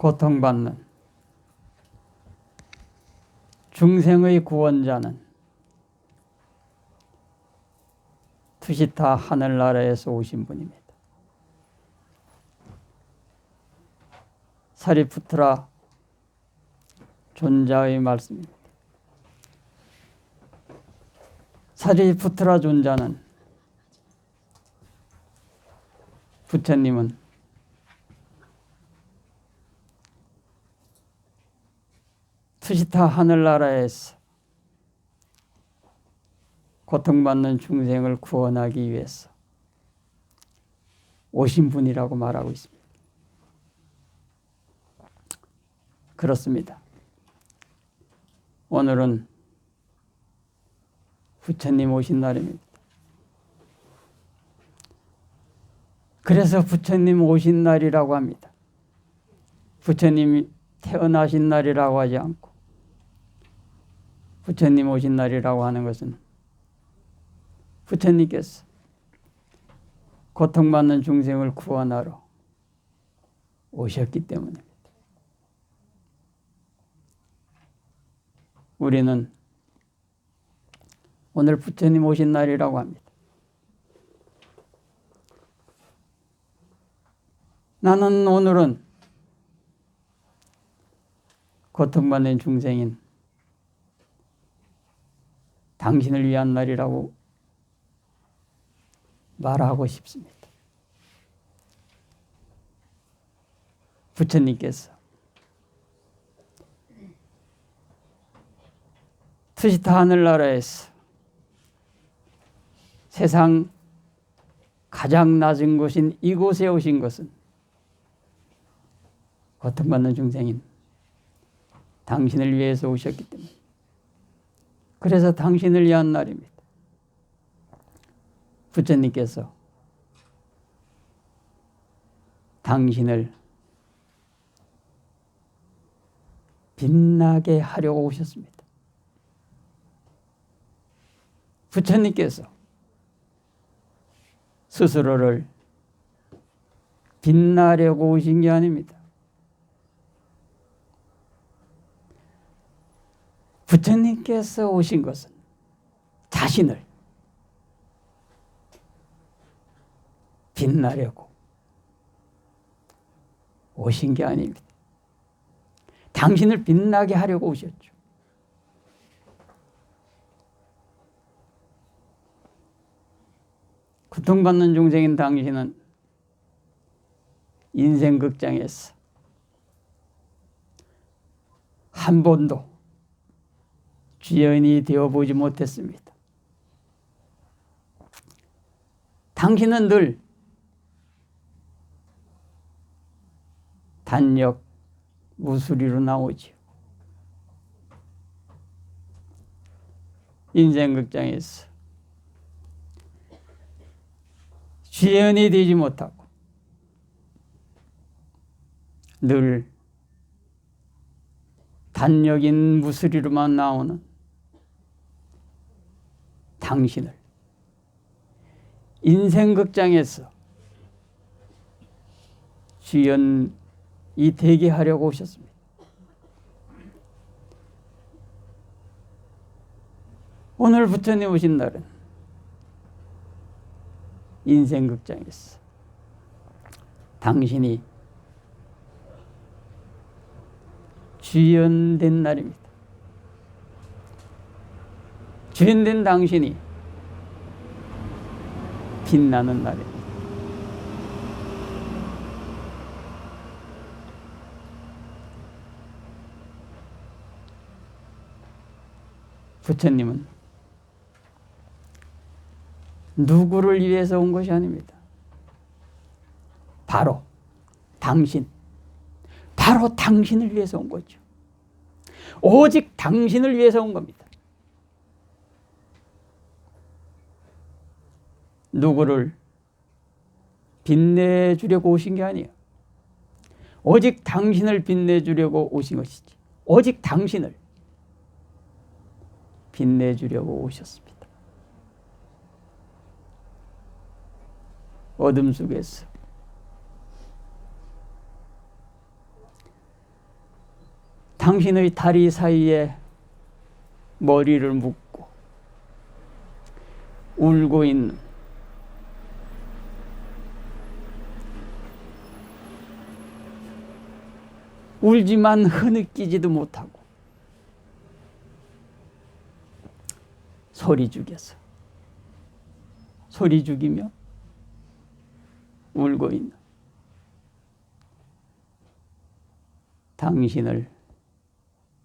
고통받는 중생의 구원자는 투시타 하늘나라에서 오신 분입니다. 사리푸트라 존자의 말씀입니다. 사리푸트라 존자는 부처님은 투시타 하늘나라에서 고통받는 중생을 구원하기 위해서 오신 분이라고 말하고 있습니다. 그렇습니다. 오늘은 부처님 오신 날입니다. 그래서 부처님 오신 날이라고 합니다. 부처님이 태어나신 날이라고 하지 않고 부처님 오신 날이라고 하는 것은 부처님께서 고통받는 중생을 구원하러 오셨기 때문입니다. 우리는 오늘 부처님 오신 날이라고 합니다. 나는 오늘은 고통받는 중생인 당신을 위한 날이라고 말하고 싶습니다. 부처님께서 트시타 하늘나라에서 세상 가장 낮은 곳인 이곳에 오신 것은 고통받는 중생인 당신을 위해서 오셨기 때문에 그래서 당신을 위한 날입니다. 부처님께서 당신을 빛나게 하려고 오셨습니다. 부처님께서 스스로를 빛나려고 오신 게 아닙니다. 부처님께서 오신 것은 자신을 빛나려고 오신 게 아닙니다. 당신을 빛나게 하려고 오셨죠. 고통받는 중생인 당신은 인생 극장에서 한 번도 주연이 되어 보지 못했습니다. 당신은 늘 단역 무수리로 나오지요. 인생 극장에서 주연이 되지 못하고 늘 단역인 무수리로만 나오는 당신을 인생 극장에서 주연이 되게 하려고 오셨습니다. 오늘 부처님 오신 날은 인생 극장에서 당신이 주연된 날입니다. 주연된 당신이 빛나는 날입니다. 부처님은 누구를 위해서 온 것이 아닙니다. 바로 당신, 바로 당신을 위해서 온 거죠. 오직 당신을 위해서 온 겁니다. 누구를 빛내주려고 오신 게 아니에요. 오직 당신을 빛내주려고 오신 것이지. 오직 당신을 빛내주려고 오셨습니다. 어둠 속에서 당신의 다리 사이에 머리를 묶고 울고 있는 울지만 흐느끼지도 못하고 소리 죽여서 소리 죽이며 울고 있는 당신을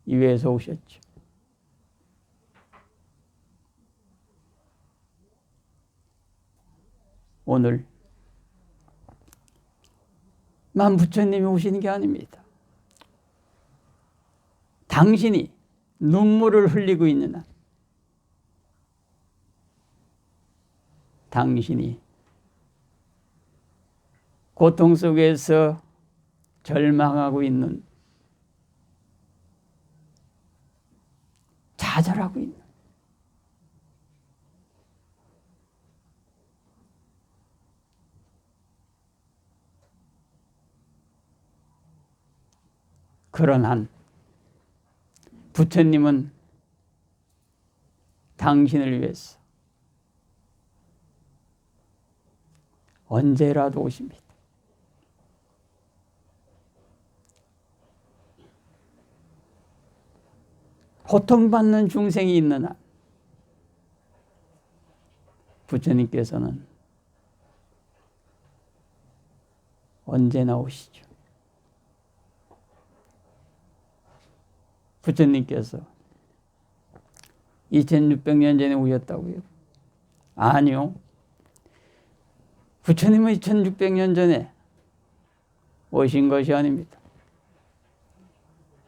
위해서 오셨죠. 오늘 만 부처님이 오시는 게 아닙니다. 당신이 눈물을 흘리고 있는 한 당신이 고통 속에서 절망하고 있는 좌절하고 있는 그런 한 부처님은 당신을 위해서 언제라도 오십니다. 고통받는 중생이 있는 한 부처님께서는 언제나 오시죠. 부처님께서 2600년 전에 오셨다고요? 아니요. 부처님은 2600년 전에 오신 것이 아닙니다.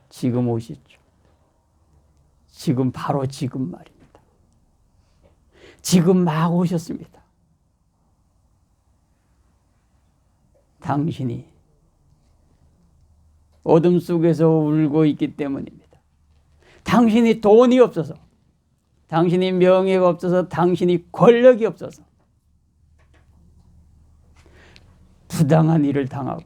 지금 오시죠. 지금 바로 지금 말입니다. 지금 막 오셨습니다. 당신이 어둠 속에서 울고 있기 때문입니다. 당신이 돈이 없어서, 당신이 명예가 없어서, 당신이 권력이 없어서, 부당한 일을 당하고,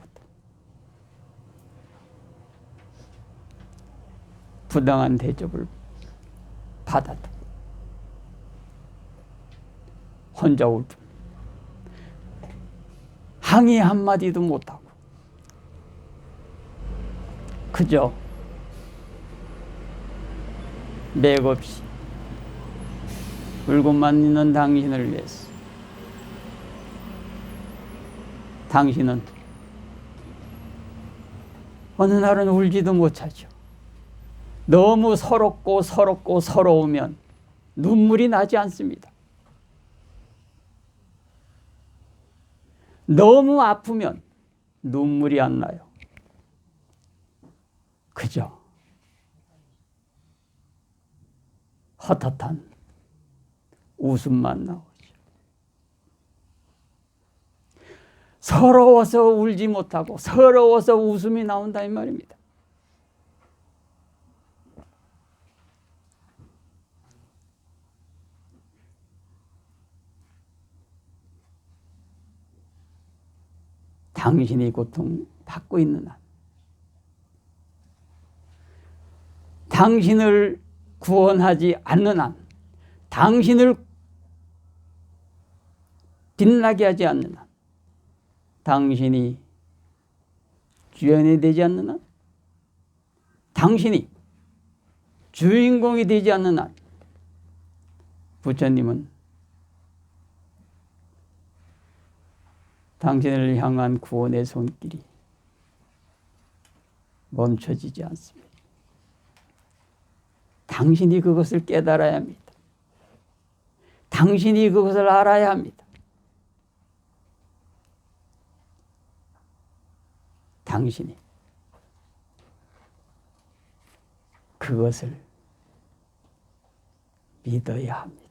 부당한 대접을 받았다. 혼자 울 뿐. 항의 한마디도 못하고, 그저 맥없이 울고만 있는 당신을 위해서 당신은 어느 날은 울지도 못하죠. 너무 서럽고 서럽고 서러우면 눈물이 나지 않습니다. 너무 아프면 눈물이 안 나요. 그죠? 헛헛한 웃음만 나오죠. 서러워서 울지 못하고 서러워서 웃음이 나온다 이 말입니다. 당신이 고통 받고 있는 한 당신을 구원하지 않는 한 당신을 빛나게 하지 않는 한 당신이 주연이 되지 않는 한 당신이 주인공이 되지 않는 한 부처님은 당신을 향한 구원의 손길이 멈춰지지 않습니다. 당신이 그것을 깨달아야 합니다. 당신이 그것을 알아야 합니다. 당신이 그것을 믿어야 합니다.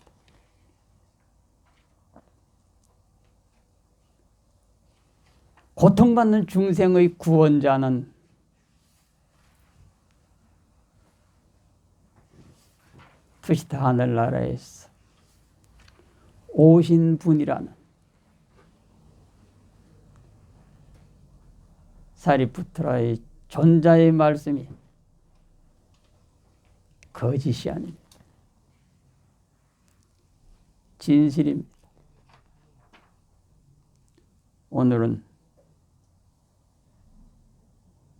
고통받는 중생의 구원자는 투시타 하늘나라에서 오신 분이라는 사리푸트라의 존자의 말씀이 거짓이 아닙니다. 진실입니다. 오늘은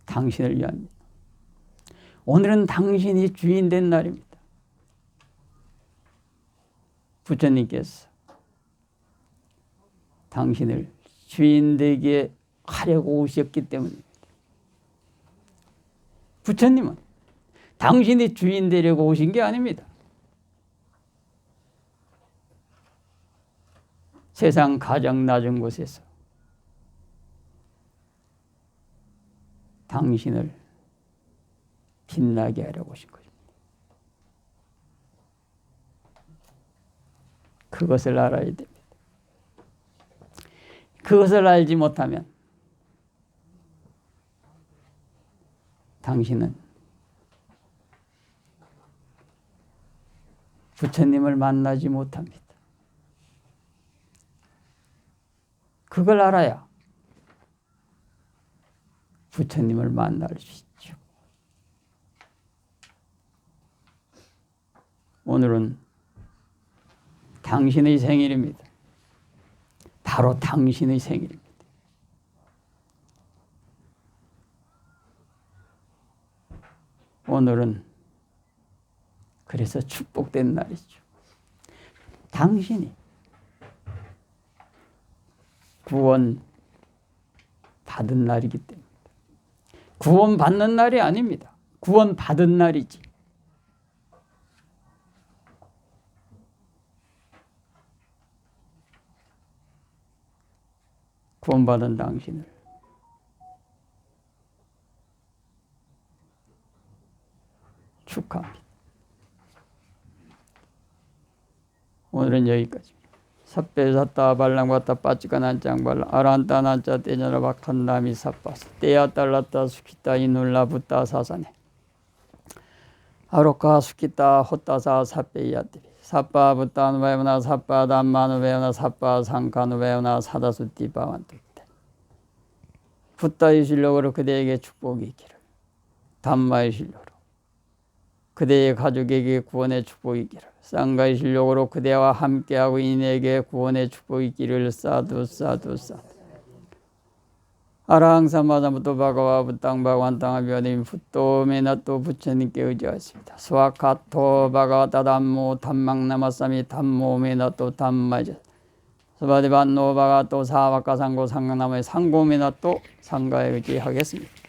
당신을 위합니다. 오늘은 당신이 주인 된 날입니다. 부처님께서 당신을 주인 되게 하려고 오셨기 때문입니다. 부처님은 당신이 주인 되려고 오신 게 아닙니다. 세상 가장 낮은 곳에서 당신을 빛나게 하려고 오신 것입니다. 그것을 알아야 됩니다. 그것을 알지 못하면 당신은 부처님을 만나지 못합니다. 그걸 알아야 부처님을 만날 수 있죠. 오늘은 당신의 생일입니다. 바로 당신의 생일입니다. 오늘은 그래서 축복된 날이죠. 당신이 구원 받은 날이기 때문에 구원 받는 날이 아닙니다. 구원 받은 날이지. 구원받은 당신을 축하합니다. 오늘은 여기까지. 삿배사따 발랑바따 빠찌가 난짱발라 아란따 난짜 떼냐라 박한다미 삿바스 떼야 딸랐다 수키따 이눌라 붙다 사사네 아로카 수키따 호따사 삿배야띠리 삿바 붙다 누베오나 삿바 담마 누베오나 삿바 상카 누베오나 사다수 띠바완뚜때 붙다의 실력으로 그대에게 축복이 있기를 담마의 실력으로 그대의 가족에게 구원의 축복이 있기를 쌍가의 실력으로 그대와 함께하고 인에게 구원의 축복이 있기를 사두 사두 사두 아랑사마다부터 바가와 부땅바관땅아 변임 풋도메나또 부처님께 의지하십니다. 수아카토 바가와타 담모 담망나마사미 담모메나또 담마자 스바디반노 바가 또 사와카상고 상강나무의 상고메나또 상가에 의지하겠습니다.